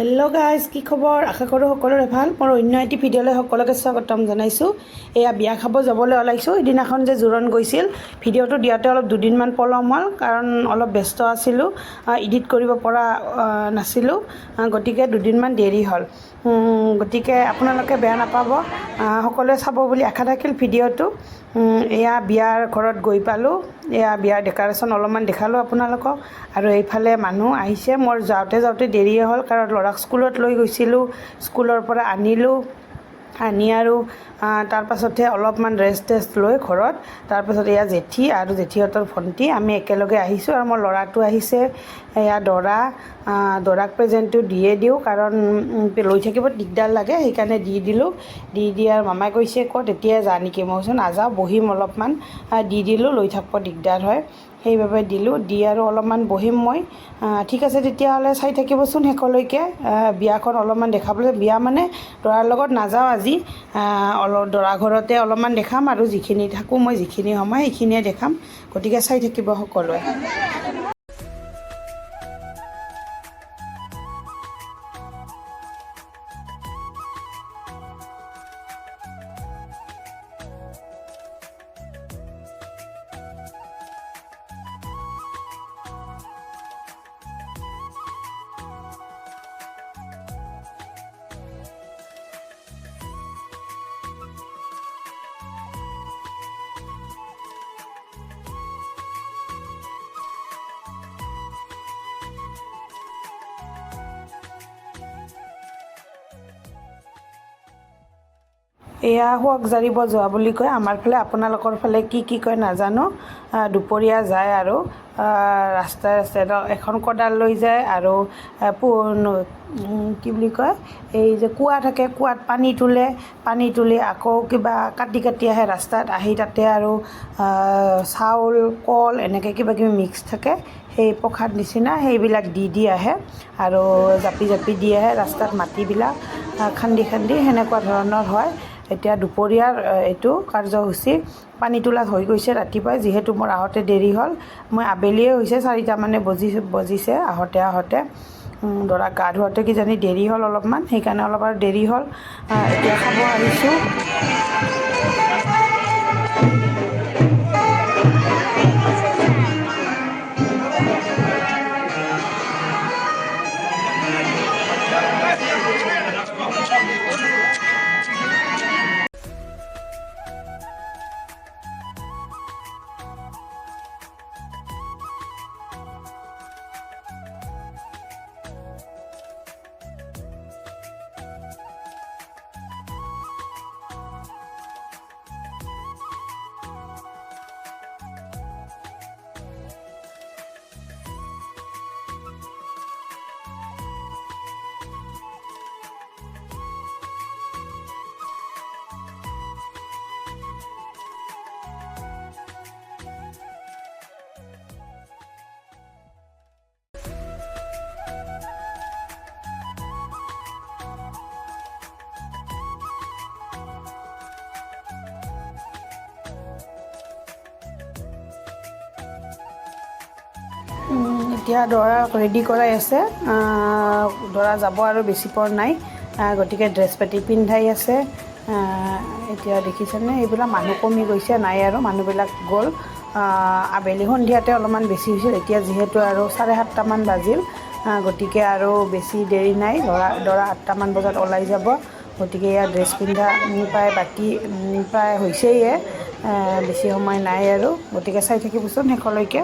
Hello' guys কি খবৰ? আশা কৰোঁ সকলোৰে ভাল। মোৰ অন্য এটি ভিডিঅ'লৈ সকলোকে স্বাগতম জনাইছোঁ। এয়া বিয়া খাব যাবলৈ ওলাইছোঁ। সিদিনাখন যে জোৰণ গৈছিল ভিডিঅ'টো দিয়াতে অলপ দুদিনমান পলম হ'ল কাৰণ অলপ ব্যস্ত আছিলোঁ। এডিট কৰিব পৰা নাছিলোঁ। গতিকে দুদিনমান দেৰি হ'ল। গতিকে আপোনালোকে বেয়া নাপাব। সকলোৱে চাব বুলি আশা থাকিল ভিডিঅ'টো। এয়া বিয়াৰ ঘৰত গৈ পালোঁ। এয়া বিয়াৰ ডেক'ৰেশ্যন অলপমান দেখালোঁ আপোনালোকক। আৰু এইফালে মানুহ আহিছে। মোৰ যাওঁতে যাওঁতে দেৰিয়ে হ'ল কাৰণ ল'ৰাক স্কুলত লৈ গৈছিলোঁ। স্কুলৰ পৰা আনিলোঁ। আনি আৰু তাৰপাছতহে অলপমান ৰেষ্ট টেষ্ট লৈ ঘৰত। তাৰপাছত এয়া জেঠী আৰু জেঠীহঁতৰ ভণ্টি, আমি একেলগে আহিছোঁ আৰু মোৰ ল'ৰাটো আহিছে। এয়া দৰা দৰাক প্ৰেজেণ্টটো দিয়ে দিওঁ কাৰণ লৈ থাকিব দিগদাৰ লাগে, সেইকাৰণে দি দিলোঁ। দি দি আৰু মামাই কৈছে, ক'ত এতিয়াই যা নেকি? মই কৈছোঁ, নাযাওঁ, বহিম অলপমান। দি দিলোঁ, লৈ থাকিব দিগদাৰ হয়। সেইবাবে দিলোঁ। দি আৰু অলপমান বহিম মই। ঠিক আছে, তেতিয়াহ'লে চাই থাকিবচোন শেষলৈকে। বিয়াখন অলপমান দেখাবলৈ। বিয়া মানে দৰাৰ লগত নাযাওঁ আজি। অলপ দৰা ঘৰতে অলপমান দেখাম আৰু যিখিনি থাকোঁ মই, যিখিনি সময় সেইখিনিয়ে দেখাম। গতিকে চাই থাকিব সকলোৱে। এয়া শুৱক জাৰিব যোৱা বুলি কয়। আমাৰ ফালে, আপোনালোকৰ ফালে কি কি কয় নাজানো। দুপৰীয়া যায় আৰু ৰাস্তাই ৰাস্তাই এখন কোদাল লৈ যায় আৰু কি বুলি কয়, এই যে কুঁৱা থাকে, কুঁৱাত পানী তোলে। পানী তুলি আকৌ কিবা কাটি কাটি আহে ৰাস্তাত, আহি তাতে আৰু চাউল, কল, এনেকৈ কিবা, কিবি মিক্স থাকে। সেই প্ৰসাদ নিচিনা সেইবিলাক দি দি আহে আৰু জাপি জাপি দি আহে ৰাস্তাত মাটিবিলাক। খান্দি খান্দি সেনেকুৱা ধৰণৰ হয়। এতিয়া দুপৰীয়াৰ এইটো কাৰ্যসূচী পানী তোলাত হৈ গৈছে ৰাতিপুৱাই, যিহেতু মোৰ আহোঁতে দেৰি হ'ল। মই আবেলিয়ে হৈছে চাৰিটামানে বজি, বজিছে আহোঁতে আহোঁতে। দৰা গা ধোৱাতে কিজানি দেৰি হ'ল অলপমান, সেইকাৰণে অলপ আৰু দেৰি হ'ল। এতিয়া খাব আহিছোঁ। এতিয়া দৰাক ৰেডি কৰাই আছে। দৰা যাব আৰু বেছি পৰ নাই। গতিকে ড্ৰেছ পাতি পিন্ধাই আছে। এতিয়া দেখিছেনে এইবিলাক মানুহ কমি গৈছে নাই আৰু মানুহবিলাক গ'ল। আবেলি সন্ধিয়াতে অলপমান বেছি হৈছিল এতিয়া যিহেতু আৰু চাৰে সাতটামান বাজিল। গতিকে আৰু বেছি দেৰি নাই দৰা দৰা আঠটামান বজাত ওলাই যাব। গতিকে ইয়াৰ ড্ৰেছ পিন্ধা প্ৰায় বাকী প্ৰায় হৈছেয়ে বেছি সময় নাই আৰু। গতিকে চাই থাকিবচোন শেষলৈকে।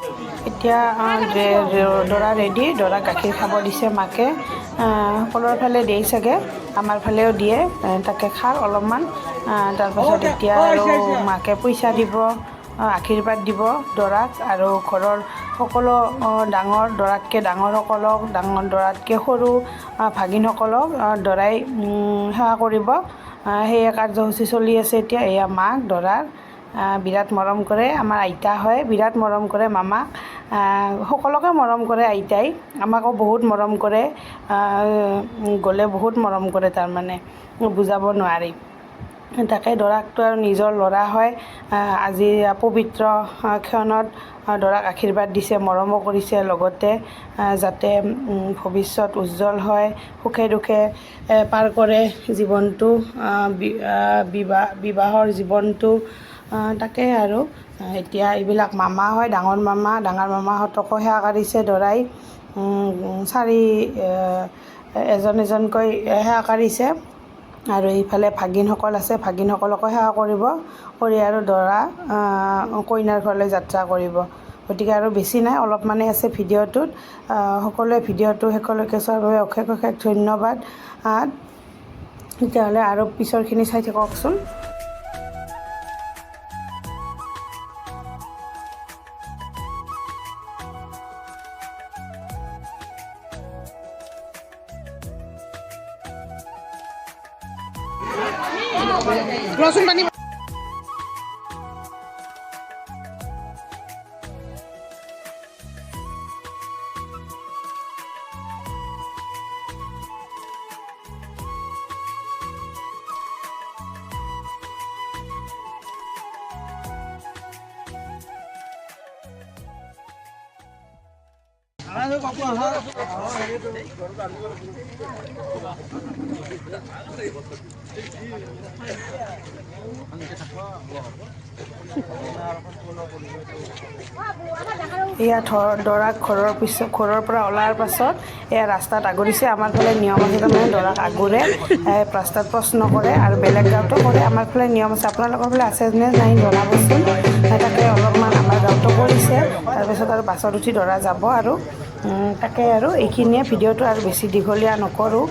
এতিয়া দৰা ৰেডি দৰা গাখীৰ খাব দিছে মাকে। সকলোৰে ফালে দিয়ে চাগে, আমাৰ ফালেও দিয়ে তাকে খাওক অলপমান। তাৰপাছত এতিয়া আৰু মাকে পইচা দিব আশীৰ্বাদ দিব দৰাক আৰু ঘৰৰ সকলো ডাঙৰ, দৰাতকৈ ডাঙৰসকলক, ডাঙৰ দৰাতকৈ সৰু ভাগিনসকলক দৰাই সেৱা কৰিব। সেয়া কাৰ্যসূচী চলি আছে এতিয়া, এয়া মাক, দৰাৰ বিৰাট মৰম কৰে, আমাৰ আইতা হয়, বিৰাট মৰম কৰে মামাক সকলোকে মৰম কৰে আইতাই, আমাকো বহুত মৰম কৰে গ'লে বহুত মৰম কৰে তাৰমানে, বুজাব নোৱাৰি। তাকে দৰাকটো আৰু নিজৰ ল'ৰা হয় আজি পবিত্ৰ ক্ষণত দৰাক আশীৰ্বাদ দিছে, মৰমো কৰিছে লগতে যাতে ভৱিষ্যত উজ্জ্বল হয়, সুখে দুখে পাৰ কৰে জীৱনটো বিবাহ, বিবাহৰ জীৱনটো তাকে আৰু এতিয়া এইবিলাক মামা হয়, ডাঙৰ মামা, ডাঙৰ মামাহঁতকো সেৱা কাঢ়িছে, দৰাই চাৰি এজন এজনকৈ সেৱা কাঢ়িছে। আৰু এইফালে ভাগিনসকল আছে, ভাগিনসকলকো সেৱা কৰিব, কৰি আৰু দৰা কইনাৰ ঘৰলৈ যাত্ৰা কৰিব। গতিকে আৰু বেছি নাই অলপমানেই আছে ভিডিঅ'টোত। সকলোৱে ভিডিঅ'টো শেষলৈকে চোৱাৰ বাবে অশেষ অশেষ ধন্যবাদ। তেতিয়াহ'লে আৰু পিছৰখিনি চাই থাককচোন ৰচুন পানী এয়া দৰাক ঘৰৰ পিছত, ঘৰৰ পৰা ওলাৰ পাছত এয়া ৰাস্তাত আগৰিছে। আমাৰ ফালে নিয়ম আছে তাৰমানে দৰাক আগৰে ৰাস্তাত প্ৰশ্ন কৰে আৰু বেলেগ গাঁৱতো কৰে। আমাৰ ফালে নিয়ম আছে। আপোনালোকৰ ফালে আছে নে নাই জনাবচোন। তাকে অলপমান আমাৰ গাঁৱতো কৰিছে। তাৰপিছত আৰু বাছত উঠি দৰা যাব আৰু তাকে আৰু এইখিনিয়ে ভিডিঅ'টো আৰু বেছি দীঘলীয়া নকৰোঁ।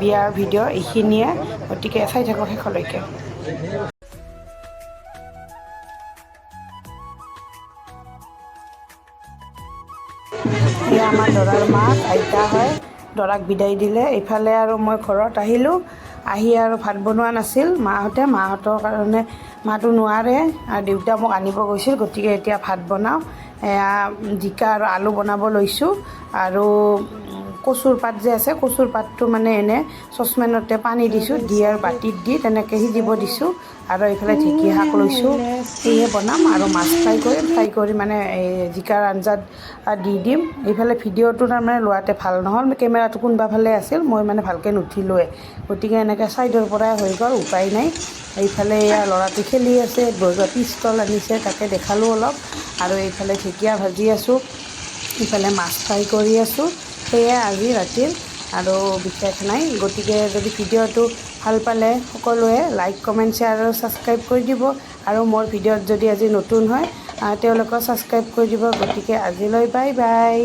বিয়াৰ ভিডিঅ' এইখিনিয়ে, গতিকে চাই থাকক শেষলৈকে। এয়া আমাৰ দৰাৰ মাক আইতা হয়, দৰাক বিদায় দিলে। এইফালে আৰু মই ঘৰত আহিলোঁ। আহি আৰু ভাত বনোৱা নাছিল। মাহঁতে, মাহঁতৰ কাৰণে মাটো নোৱাৰে। আৰু দেউতা মোক আনিব গৈছিল, গতিকে এতিয়া ভাত বনাওঁ। জিকা আৰু আলু বনাব লৈছোঁ আৰু কচুৰ পাত যে আছে, কচুৰ পাতটো মানে এনে চচপেনতে পানী দিছোঁ, দি আৰু বাতিত দি তেনেকৈ সিজিব দিছোঁ আৰু এইফালে ঢেঁকী শাক লৈছোঁ। সেয়ে বনাম আৰু মাছ ফ্ৰাই কৰিম, ফ্ৰাই কৰি মানে জিকাৰ আঞ্জাত দি দিম। এইফালে ভিডিঅ'টো তাৰমানে লোৱাতে ভালো নহ'ল, কেমেৰাটো কোনোবা ফালে আছিল, মই মানে ভালকৈ নুঠিলোৱে। গতিকে এনেকৈ ছাইডৰ পৰাই হৈ গ'ল, উপায় নাই। এইফালে এয়া ল'ৰাটো খেলি আছে পিষ্টল আনিছে, তাকে দেখালোঁ অলপ। আৰু এইফালে ঢেকীয়া ভাজি আছোঁ ইফালে মাছ ফ্ৰাই কৰি আছোঁ। সেয়ে আজি ৰাতিৰ। আৰু বিশেষ নাই, গতিকে যদি ভিডিঅ'টো ভালো পালে সকলোৱে লাইক কমেণ্ট শ্বেয়াৰ আৰু ছাবস্ক্ৰাইব কৰি দিব। আৰু মোৰ ভিডিঅ'ত যদি আজি নতুন হয় তেওঁলোকক ছাবস্ক্ৰাইব কৰি দিব। গতিকে আজিলৈ বাই বাই